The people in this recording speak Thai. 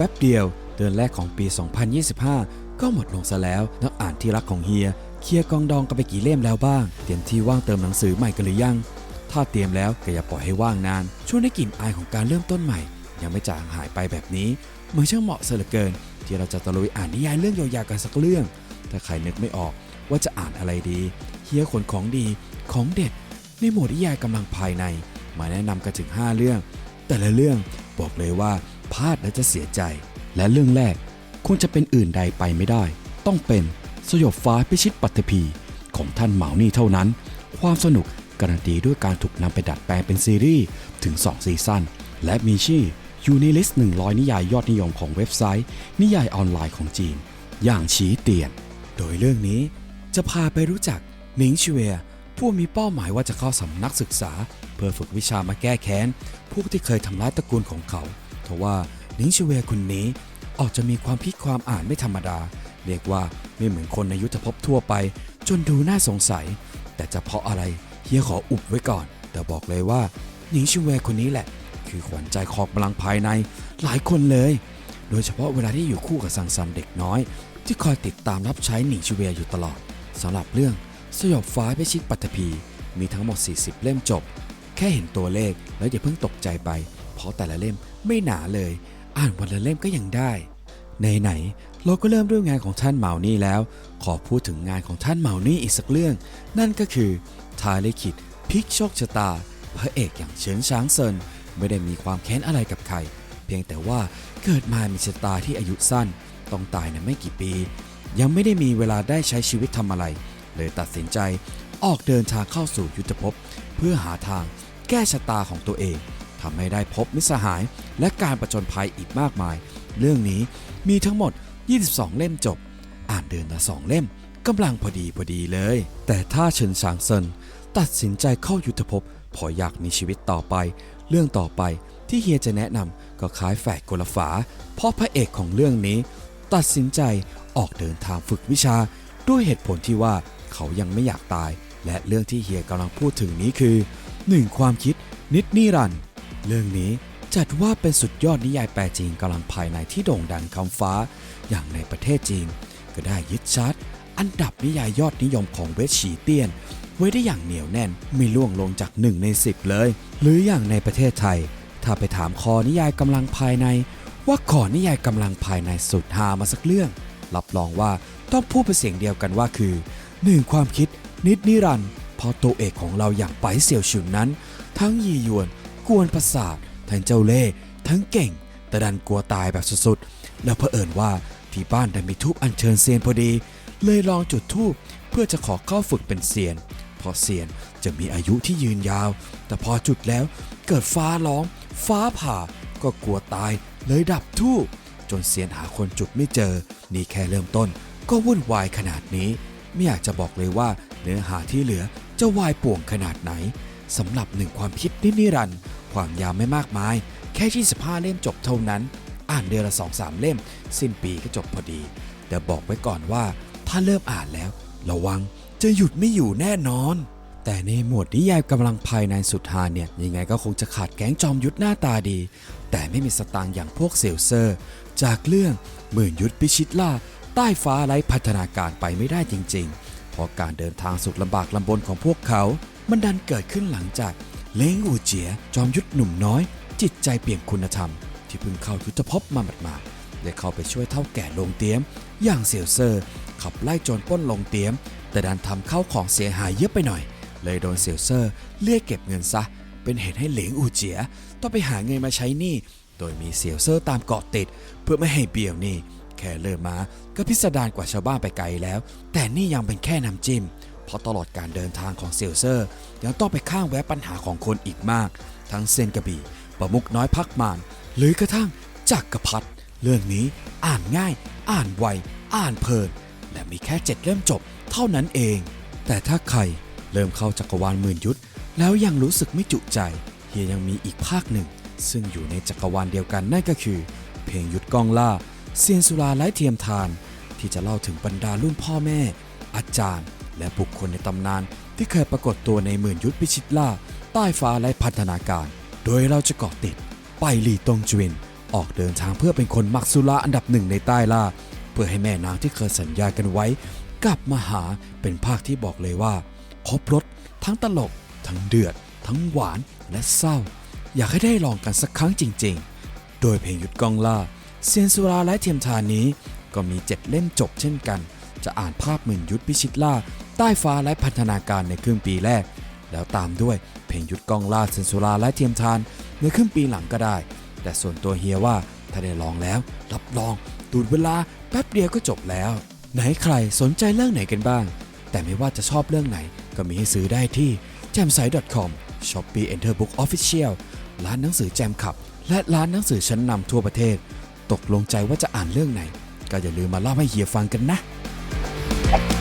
ป๊บเดียว เดือนแรกของปี 2025 ก็หมดลงซะแล้ว นักอ่านที่รักของเฮีย เคลียร์กองดองกันไปกี่เล่มแล้วบ้าง เตรียมที่ว่างเติมหนังสือใหม่กันหรือยัง ถ้าเตรียมแล้วก็อย่าปล่อยให้ว่างนาน ช่วยให้กลิ่นอายของการเริ่มต้นใหม่ ยังไม่จางหายไปแบบนี้เหมือนช่างเหมาะเสียเหลือเกิน ที่เราจะตะลุยอ่านนิยายเรื่องยาวๆกันสักเรื่อง ถ้าใครนึกไม่ออกว่าจะอ่านอะไรดีเฮียขนของดีของเด็ดในหมวดนิยายกำลังภายใน มาแนะนำกันถึง 5 เรื่อง แต่ละเรื่องบอกเลยว่า พลาดแล้วจะเสียใจ และเรื่องแรกควรจะเป็นอื่นใดไปไม่ได้ ต้องเป็นสยบฟ้าพิชิตปัตภีของท่านเหมานี่เท่านั้น ความสนุกการันตีด้วยการถูกนำไปดัดแปลงเป็นซีรีส์ถึง 2 ซีซั่น และมีชื่ออยู่ในลิสต์ 100 นิยายยอดนิยมของเว็บไซต์ นิยายออนไลน์ของจีน อย่างฉีเตียน โดยเรื่องนี้จะพาไปรู้จักหนิงชเวียผู้มีเป้าหมายว่าจะเข้าสำนักศึกษา เพื่อฝึกวิชามาแก้แค้นพวกที่เคยทำร้ายตระกูลของเขา ทว่าหนิงชเวคนนี้ออกจะมีความคิดความอ่านไม่ธรรมดา เรียกว่าไม่เหมือนคนในยุทธภพทั่วไป จนดูน่าสงสัย แต่จะเพราะอะไรเฮียขออุบไว้ก่อน แต่บอกเลยว่าหนิงชิเวคนนี้แหละ คือขวัญใจคอกพลังภายในหลายคนเลย โดยเฉพาะเวลาที่อยู่คู่กับสังซัมเด็กน้อย ที่คอยติดตามรับใช้หนิงชิเวอยู่ตลอดสำหรับเรื่องสยบฟ้าไปชิดปัตภีมีทั้งหมด 40 เล่มจบ แค่เห็นตัวเลขแล้วอย่าเพิ่งตกใจไป เพราะแต่ละเล่มไม่หนาเลย อ่านวันละเล่มก็ยังได้ไหนๆเราก็เริ่มด้วยงานของท่านเหมานี่แล้ว ขอพูดถึงงานของท่านเหมานี่อีกสักเรื่อง นั่นก็คือทายลิขิตพลิกโชคชะตา พระเอกอย่างเฉินช้างเซินไม่ได้มีความแค้นอะไรกับใคร เพียงแต่ว่าเกิดมามีชะตาที่อายุสั้น ต้องตายในไม่กี่ปี ยังไม่ได้มีเวลาได้ใช้ชีวิตทำอะไร เลยตัดสินใจออกเดินทางเข้าสู่ยุทธภพ เพื่อหาทางแก้ชะตาของตัวเอง ทำให้ได้พบมิสหาย และการประจนภัยอีกมากมาย เรื่องนี้มีทั้งหมด 22 เล่มจบ อ่านเดือนละสองเล่มกำลังพอดีพอดีเลย แต่ถ้าเฉินฉางเซินตัดสินใจเข้ายุทธภพพออยากมีชีวิตต่อไป เรื่องต่อไปที่เฮียจะแนะนำก็คล้ายแฝดกลฝา เพราะพระเอกของเรื่องนี้ ตัดสินใจออกเดินทางฝึกวิชา ด้วยเหตุผลที่ว่าเขายังไม่อยากตาย และเรื่องที่เฮียกำลังพูดถึงนี้คือ 1. ความคิดนิดนิรันด์ เรื่องนี้จัดว่าเป็นสุดยอดนิยายแปลจีนกำลังภายในที่โด่งดังคำฟ้า อย่างในประเทศจีน ก็ได้ยึดชาร์ตอันดับนิยายยอดนิยมของเวชฉีเตี้ยน ไว้ได้อย่างเหนียวแน่นไม่ล่วงลงจาก1ใน10เลย หรืออย่างในประเทศไทย ถ้าไปถามคอนิยายกำลังภายใน ว่าขอนิยายกำลังภายในสุดหามาสักเรื่อง รับรองว่าต้องพูดเป็นเสียงเดียวกันว่าคือ 1. ความคิดนิดนิรันดร์พราะตัวเอกของเราอย่างไปเสี่ยวฉุนนั้น ทั้งยีหยวน กวนประสาททั้งเจ้าเล่ห์ทั้งเก่ง แต่ดันกลัวตายแบบสุดๆ แล้วเผอิญว่าที่บ้านได้มีทูบอัญเชิญเซียนพอดี เลยลองจุดทูบเพื่อจะขอเข้าฝึกเป็นเซียนเพราะเซียนจะมีอายุที่ยืนยาว แต่พอจุดแล้วเกิดฟ้าร้อง ฟ้าผ่า ก็กลัวตายเลยดับทูบจนเซียนหาคนจุดไม่เจอ นี่แค่เริ่มต้น ก็วุ่นวายขนาดนี้ ไม่อยากจะบอกเลยว่าเนื้อหาที่เหลือจะวายป่วงขนาดไหนสำหรับหนึ่งความคิดนิดนิรันดร์ ความยาวไม่มากมาย แค่ 25 เล่มจบเท่านั้น อ่านเดือนละ 2-3 เล่ม สิ้นปีก็จบพอดี แต่บอกไว้ก่อนว่า ถ้าเริ่มอ่านแล้ว ระวังจะหยุดไม่อยู่แน่นอน แต่ในหมวดนิยายกำลังภายในสุดฮาเนี่ย ยังไงก็คงจะขาดแก๊งจอมยุทธหน้าตาดี แต่ไม่มีสตางค์อย่างพวกเซลเซอร์ จากเรื่องหมื่นยุทธพิชิตล่า ใต้ฟ้าไร้พัฒนาการไปไม่ได้จริง ๆ เพราะการเดินทางสุดลำบากลำบนของพวกเขา มันดันเกิดขึ้นหลังจาก เล้งอูเจียจอมยุทธหนุ่มน้อย จิตใจเปลี่ยนคุณธรรม ที่เพิ่งเข้ายุทธภพมาหมาดๆได้เข้าไปช่วยเท่าแก่ลงเตียม อย่างเซียวเซอร์ ขับไล่โจรป้นลงเตียม แต่ดันทำเข้าของเสียหายเยอะไปหน่อย เลยโดนเซียวเซอร์เรียกเก็บเงินซะ เป็นเหตุให้เหลงอูเจียต้องไปหาเงินมาใช้หนี้โดยมีเซียวเซอร์ตามเกาะติด เพื่อไม่ให้เบี้ยวหนี้แค่เริ่มมาก็พิสดารกว่าชาวบ้านไปไกลแล้ว แต่นี่ยังเป็นแค่น้ำจิ้ม เพราะตลอดการเดินทางของเซียวเซอร์ ยังต้องไปข้างแวะปัญหาของคนอีกมาก ทั้งเซนกระบี่ประมุกน้อยพักมาน หรือกระทั่งจักกรพัดเรื่องนี้อ่านง่าย อ่านไว อ่านเพลิน และมีแค่เจ็ดเล่มจบเท่านั้นเอง แต่ถ้าใครเริ่มเข้าจักรวาลหมื่นยุทธแล้วยังรู้สึกไม่จุใจเฮียยังมีอีกภาคหนึ่ง ซึ่งอยู่ในจักรวาลเดียวกันนั่นก็คือ เพลงยุทธกองล่าเซียนสุราไร้เทียมทาน ที่จะเล่าถึงบรรดารุ่นพ่อแม่ อาจารย์ และบุคคลในตำนานที่เคยปรากฏตัวในหมื่นยุทธพิชิตล่า ใต้ฟ้าและพัฒนาการ โดยเราจะเกาะติด ไปหลีตงจวิน ออกเดินทางเพื่อเป็นคนมักสุราอันดับหนึ่งในใต้ล่า เพื่อให้แม่นางที่เคยสัญญากันไว้ กลับมาหาเป็นภาคที่บอกเลยว่า ครบรถทั้งตลก ทั้งเดือด ทั้งหวานและเศร้า อยากให้ได้ลองกันสักครั้งจริง ๆ โดยเพลงหยุดกองล่าเซียนสุราและเทียมทานนี้ก็มีเจ็ดเล่มจบเช่นกัน จะอ่านภาพหมื่นยุทธพิชิตล่า ใต้ฟ้าและพันธนาการในครึ่งปีแรก แล้วตามด้วยเพลงยุดกองล่าเซนสุราและเทียมทานในครึ่งปีหลังก็ได้ แต่ส่วนตัวเฮียว่าถ้าได้ลองแล้ว รับรองดูดเวลาแป๊บเดียวก็จบแล้ว ไหนใครสนใจเรื่องไหนกันบ้าง แต่ไม่ว่าจะชอบเรื่องไหนก็มีให้ซื้อได้ที่ j a m s i t e c o m Shopee Enter Book Official ร้านหนังสือแจมขับ และร้านหนังสือชั้นนำทั่วประเทศ ตกลงใจว่าจะอ่านเรื่องไหน ก็อย่าลืมมาเล่าให้เฮียฟังกันนะ Thank you.